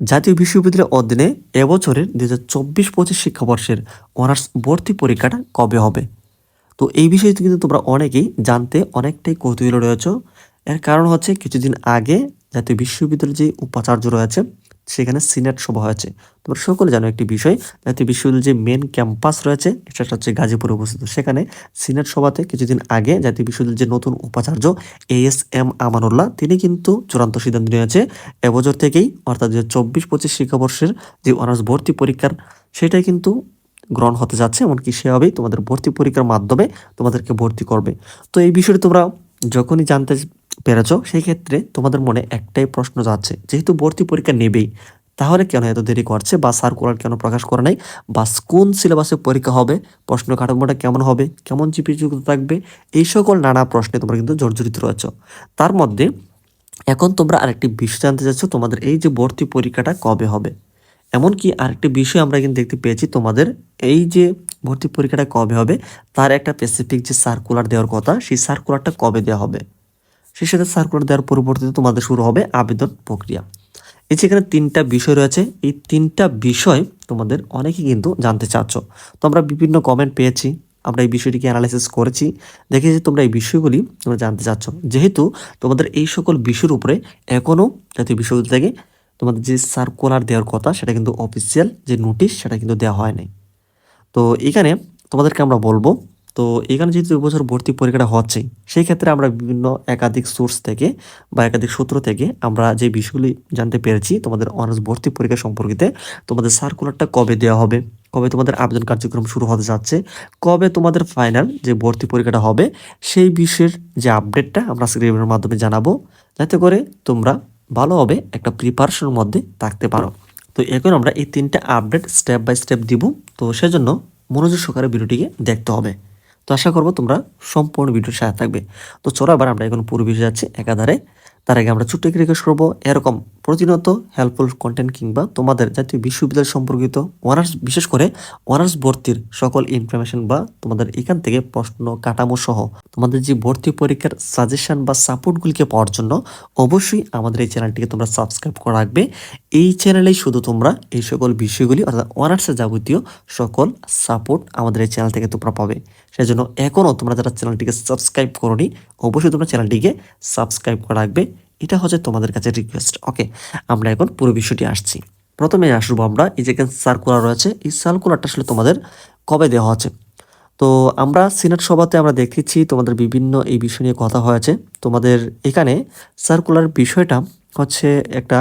জাতীয় বিশ্ববিদ্যালয়ের অধীনে এবছরের দু হাজার চব্বিশ পঁচিশ শিক্ষাবর্ষের অনার্স ভর্তি পরীক্ষাটা কবে হবে? তো এই বিষয়ে কিন্তু তোমরা অনেকেই জানতে অনেকটাই কৌতূহল রয়েছে। এর কারণ হচ্ছে কিছুদিন আগে জাতীয় বিশ্ববিদ্যালয়ের যে উপাচার্য রয়েছে সেখানে সিনেট সভা হয়েছে। তোমরা সকলে জানো একটি বিষয়, জাতীয় বিশ্ববিদ্যালয়ের যে মেন ক্যাম্পাস রয়েছে সেটা হচ্ছে গাজীপুরে অবস্থিত। সেখানে সিনেট সভাতে কিছুদিন আগে জাতীয় বিশ্ববিদ্যালয়ের যে নতুন উপাচার্য এ এস এম আমানুল্লাহ, তিনি কিন্তু চূড়ান্ত সিদ্ধান্ত নিয়েছে, এবছর থেকেই, অর্থাৎ হাজার চব্বিশ পঁচিশ শিক্ষাবর্ষের যে অনার্স ভর্তি পরীক্ষার, সেটাই কিন্তু গ্রহণ হতে যাচ্ছে, এমনকি সেভাবেই তোমাদের ভর্তি পরীক্ষার মাধ্যমে তোমাদেরকে ভর্তি করবে। তো এই বিষয়টি তোমরা যখনই জানতে পেরেছ? সেই ক্ষেত্রে তোমাদের মনে একটাই প্রশ্ন যাচ্ছে, যেহেতু ভর্তি পরীক্ষা নেবেই, তাহলে কেন এত দেরি করছে বা সার্কুলার কেন প্রকাশ করে নাই? বা কোন সিলেবাসে পরীক্ষা হবে? প্রশ্ন কাঠামোটা কেমন হবে? কেমন জিপি যুক্ত থাকবে? এই সকল নানা প্রশ্নে তোমরা কিন্তু জর্জরিত রয়েছ। তার মধ্যে এখন তোমরা আরেকটি বিষয় জানতে চাচ্ছ, তোমাদের এই যে ভর্তি পরীক্ষাটা কবে হবে? এমনকি আরেকটি বিষয় আমরা কিন্তু দেখতে পেয়েছি, তোমাদের এই যে ভর্তি পরীক্ষাটা কবে হবে, তার একটা স্পেসিফিক যে সার্কুলার দেওয়ার কথা, সেই সার্কুলারটা কবে দেওয়া হবে? সেই সাথে সার্কুলার দেওয়ার পরবর্তীতে তোমাদের শুরু হবে আবেদন প্রক্রিয়া। যে এখানে তিনটা বিষয় রয়েছে, এই তিনটা বিষয় তোমাদের অনেকেই কিন্তু জানতে চাচ্ছ। তো আমরা বিভিন্ন কমেন্ট পেয়েছি, আমরা এই বিষয়টিকে অ্যানালাইসিস করেছি, দেখেছি তোমরা এই বিষয়গুলি তোমরা জানতে চাচ্ছ। যেহেতু তোমাদের এই সকল বিষয়ের উপরে এখনও জাতীয় বিশ্ববিদ্যালয় থেকে তোমাদের যে সার্কুলার দেওয়ার কথা, সেটা কিন্তু অফিসিয়াল যে নোটিশ সেটা কিন্তু দেওয়া হয় নাই। তো এখানে তোমাদেরকে আমরা বলব তো এখানে যেহেতু এবছর ভর্তি পরীক্ষাটা হচ্ছে সেই ক্ষেত্রে আমরা বিভিন্ন একাধিক সোর্স থেকে বা একাধিক সূত্র থেকে আমরা যে বিষয়গুলি জানতে পেরেছি, তোমাদের অনার্স ভর্তি পরীক্ষা সম্পর্কিতে তোমাদের সার্কুলারটা কবে দেওয়া হবে, কবে তোমাদের আবেদন কার্যক্রম শুরু হতে যাচ্ছে, কবে তোমাদের ফাইনাল যে ভর্তি পরীক্ষাটা হবে, সেই বিষয়ের যে আপডেটটা আমরা স্ক্রিনের মাধ্যমে জানাব, যাতে করে তোমরা ভালোভাবে একটা প্রিপারেশনের মধ্যে থাকতে পারো। তো এখন আমরা এই তিনটা আপডেট স্টেপ বাই স্টেপ দিব, তো সেজন্য মনোযোগ সহকারে ভিডিওটিকে দেখতে হবে। তো আশা করব তোমরা সম্পূর্ণ ভিডিওর সাথে থাকবে। তো চলো আবার আমরা এখন পূর্বে যাচ্ছি। একাধারে তার আগে আমরা ছোট্ট একটি রিকোয়েস্ট করব, এরকম প্রতিনিয়ত হেল্পফুল কন্টেন্ট কিংবা তোমাদের জাতীয় বিশ্ববিদ্যালয় সম্পর্কিত অনার্স বিশেষ করে অনার্স ভর্তির সকল ইনফরমেশন বা তোমাদের এখান থেকে প্রশ্ন, কাঠামো সহ তোমাদের যে ভর্তি পরীক্ষার সাজেশন বা সাপোর্টগুলিকে পাওয়ার জন্য অবশ্যই আমাদের এই চ্যানেলটিকে তোমরা সাবস্ক্রাইব করে রাখবে। এই চ্যানেলেই শুধু তোমরা এই সকল বিষয়গুলি, অর্থাৎ অনার্সের যাবতীয় সকল সাপোর্ট আমাদের এই চ্যানেল থেকে তোমরা পাবে। সেজন্য এখনও তোমরা যারা চ্যানেলটিকে সাবস্ক্রাইব করোনি, অবশ্যই তোমরা চ্যানেলটিকে সাবস্ক্রাইব করে রাখবে। এটা হচ্ছে তোমাদের কাছে রিকোয়েস্ট ওকে আমরা এখন পুরো বিষয়টি আসছি। প্রথমে আসব আমরা, এই যে সার্কুলার রয়েছে, এই সার্কুলারটা আসলে তোমাদের কবে দেওয়া হচ্ছে? তো আমরা সিনেট সভাতে আমরা দেখেছি তোমাদের বিভিন্ন এই বিষয় নিয়ে কথা হয়েছে। তোমাদের এখানে সার্কুলার বিষয়টা হচ্ছে একটা,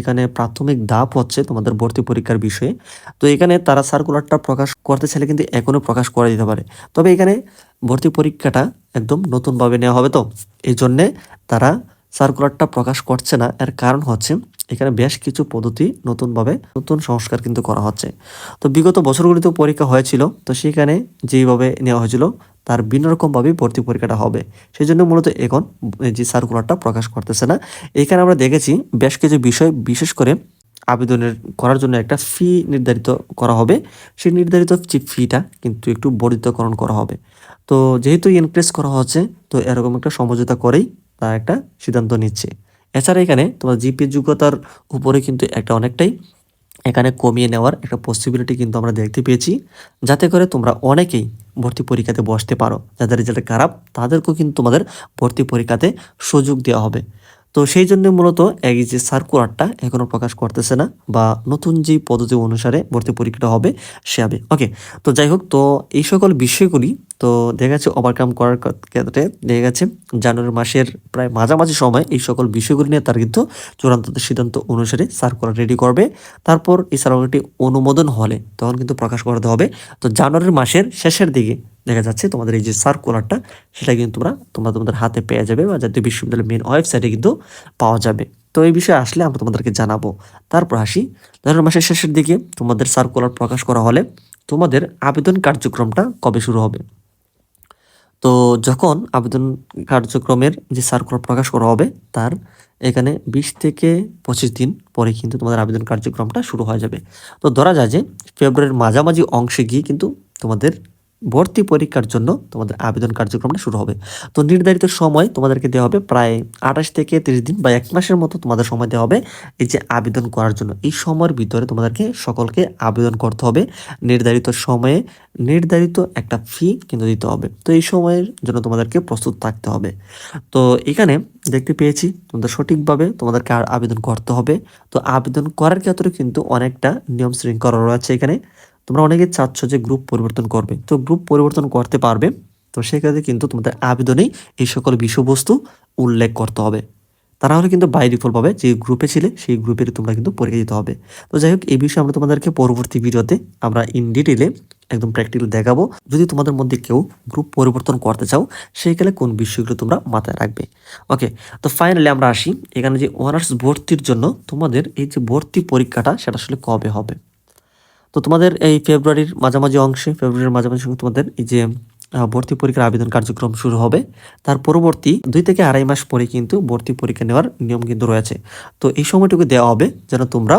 এখানে প্রাথমিক ধাপ হচ্ছে তোমাদের ভর্তি পরীক্ষার বিষয়ে। তো এখানে তারা সার্কুলারটা প্রকাশ করতে চাইলে কিন্তু এখনও প্রকাশ করে দিতে পারে। তবে এখানে ভর্তি পরীক্ষাটা একদম নতুনভাবে নেওয়া হবে তো। এই জন্যে তারা সার্কুলারটা প্রকাশ করছে না। এর কারণ হচ্ছে এখানে বেশ কিছু পদ্ধতি নতুনভাবে নতুন সংস্কার কিন্তু করা হচ্ছে। তো বিগত বছরগুলিতে পরীক্ষা হয়েছিল। তো সেখানে যেইভাবে নেওয়া হয়েছিল, তার ভিন্ন রকমভাবেই ভর্তি পরীক্ষাটা হবে। সেই জন্য মূলত এখন যে সার্কুলারটা প্রকাশ করতেছে না। এখানে আমরা দেখেছি বেশ কিছু বিষয় বিশেষ করে আবেদনের করার জন্য একটা ফি নির্ধারিত করা হবে। সেই নির্ধারিত যে ফিটা কিন্তু একটু বর্ধিতকরণ করা হবে। তো যেহেতু ইনক্রিজ করা হচ্ছে, তো এরকম একটা সমঝোতা করেই তারা একটা সিদ্ধান্ত নিচ্ছে। এছাড়া এখানে তোমার জিপি যোগ্যতার উপরে কিন্তু একটা অনেকটাই এখানে কমিয়ে নেওয়ার একটা পসিবিলিটি কিন্তু আমরা দেখতে পেয়েছি। যাতে করে তোমরা অনেকেই ভর্তি পরীক্ষাতে বসতে পারো। যাদের রেজাল্ট খারাপ, তাদেরকেও কিন্তু তোমাদের ভর্তি পরীক্ষাতে সুযোগ দেওয়া হবে। তো সেই জন্য মূলত এই যে সার্কুলারটা এখনও প্রকাশ করতেছে না বা নতুন যে পদ্ধতি অনুসারে ভর্তি পরীক্ষাটা হবে সে হবে। ওকে তো যাই হোক, তো এই সকল বিষয়গুলি তো দেখা যাচ্ছে ওভারকাম করার ক্ষেত্রে দেখা গেছে জানুয়ারি মাসের প্রায় মাঝামাঝি সময় এই সকল বিষয়গুলি নিয়ে তার কিন্তু চূড়ান্ত সিদ্ধান্ত অনুসারে সার্কুলার রেডি করবে। তারপর এই সার্কুলারটি অনুমোদন হলে তখন কিন্তু প্রকাশ করতে হবে। তো জানুয়ারি মাসের শেষের দিকে দেখা যাচ্ছে তোমাদের এই যে সার্কুলারটা সেটা কিন্তু তোমরা তোমরা তোমাদের হাতে পেয়ে যাবে বা জাতীয় বিশ্ববিদ্যালয়ের মেন ওয়েবসাইটে কিন্তু পাওয়া যাবে। তো এই বিষয়ে আসলে আমরা তোমাদেরকে জানাব। তারপর আসি জানুয়ারি মাসের শেষের দিকে তোমাদের সার্কুলার প্রকাশ করা হলে তোমাদের আবেদন কার্যক্রমটা কবে শুরু হবে? তো যখন আবেদন কার্যক্রমের যে সার্কুলার প্রকাশ করা হবে, তার এখানে বিশ থেকে পঁচিশ দিন পরে কিন্তু তোমাদের আবেদন কার্যক্রমটা শুরু হয়ে যাবে। তো ধরা যায় যে ফেব্রুয়ারির মাঝামাঝি অংশে গিয়ে কিন্তু তোমাদের ভর্তি পরীক্ষার জন্য তোমাদের আবেদন কার্যক্রমটা শুরু হবে। তো নির্ধারিত সময় তোমাদেরকে দেওয়া হবে প্রায় আঠাশ থেকে তিরিশ দিন বা এক মাসের মতো তোমাদের সময় দেওয়া হবে এই যে আবেদন করার জন্য। এই সময়ের ভিতরে তোমাদেরকে সকলকে আবেদন করতে হবে। নির্ধারিত সময়ে নির্ধারিত একটা ফি কিন্তু দিতে হবে। তো এই সময়ের জন্য তোমাদেরকে প্রস্তুত থাকতে হবে। তো এখানে দেখতে পেয়েছি তোমাদের সঠিকভাবে তোমাদেরকে আর আবেদন করতে হবে। তো আবেদন করার ক্ষেত্রে কিন্তু অনেকটা নিয়ম শৃঙ্খলা রয়েছে এখানে। তোমরা অনেকে চাচ্ছ যে গ্রুপ পরিবর্তন করবে। তো গ্রুপ পরিবর্তন করতে পারবে, তো সেক্ষেত্রে কিন্তু তোমাদের আবেদনেই এই সকল বিষয়বস্তু উল্লেখ করতে হবে। তারা হলে কিন্তু বাই ডিফল্ট পাবে যে গ্রুপে ছিলে, সেই গ্রুপের তোমরা কিন্তু পরীক্ষা দিতে হবে। তো যাই হোক, এই বিষয়ে আমরা তোমাদেরকে পরবর্তী ভিডিওতে আমরা ইন ডিটেলে একদম প্র্যাকটিক্যাল দেখাবো। যদি তোমাদের মধ্যে কেউ গ্রুপ পরিবর্তন করতে চাও সেইখানে কোন বিষয়গুলো তোমরা মাথায় রাখবে। ওকে তো ফাইনালি আমরা আসি। এখানে যে অনার্স ভর্তির জন্য তোমাদের এই যে ভর্তি পরীক্ষাটা, সেটা আসলে কবে হবে? তো তোমাদের এই ফেব্রুয়ারির মাঝামাঝি অংশে, ফেব্রুয়ারির মাঝামাঝি অংশে তোমাদের এই যে ভর্তি পরীক্ষার আবেদন কার্যক্রম শুরু হবে। তার পরবর্তী দুই থেকে আড়াই মাস পরে কিন্তু ভর্তি পরীক্ষা নেওয়ার নিয়ম কিন্তু রয়েছে। তো এই সময়টুকু দেওয়া হবে যেন তোমরা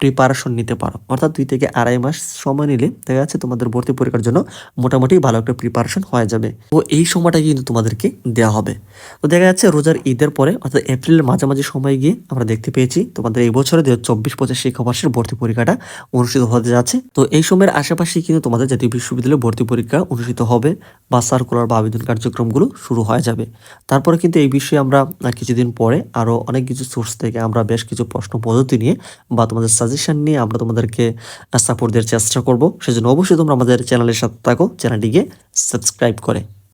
প্রিপারেশন নিতে পারো। অর্থাৎ দুই থেকে আড়াই মাস সময় নিলে দেখা যাচ্ছে তোমাদের ভর্তি পরীক্ষার জন্য মোটামুটি ভালো একটা প্রিপারেশন হয়ে যাবে। তো এই সময়টা কিন্তু তোমাদেরকে দেওয়া হবে। তো দেখা যাচ্ছে রোজার ঈদের পরে, অর্থাৎ এপ্রিলের মাঝামাঝি সময় গিয়ে আমরা দেখতে পেয়েছি তোমাদের এই বছরে দু হাজার চব্বিশ পঁচিশ শিক্ষাবর্ষের ভর্তি পরীক্ষাটা অনুষ্ঠিত হতে যাচ্ছে। তো এই সময়ের আশেপাশে কিন্তু তোমাদের জাতীয় বিশ্ববিদ্যালয়ে ভর্তি পরীক্ষা অনুষ্ঠিত হবে বা সার্কুলার বা আবেদন কার্যক্রমগুলো শুরু হয়ে যাবে। তারপরে কিন্তু এই বিষয়ে আমরা কিছুদিন পরে আরও অনেক কিছু সোর্স থেকে আমরা বেশ কিছু প্রশ্ন পদ্ধতি নিয়ে বা তোমাদের সাজেশন নিয়ে আমরা তোমাদেরকে সাপোর্ট দেওয়ার চেষ্টা করব। সেজন্য অবশ্যই তোমরা আমাদের চ্যানেলের সাথে থাকো চ্যানেলটিকে সাবস্ক্রাইব করে।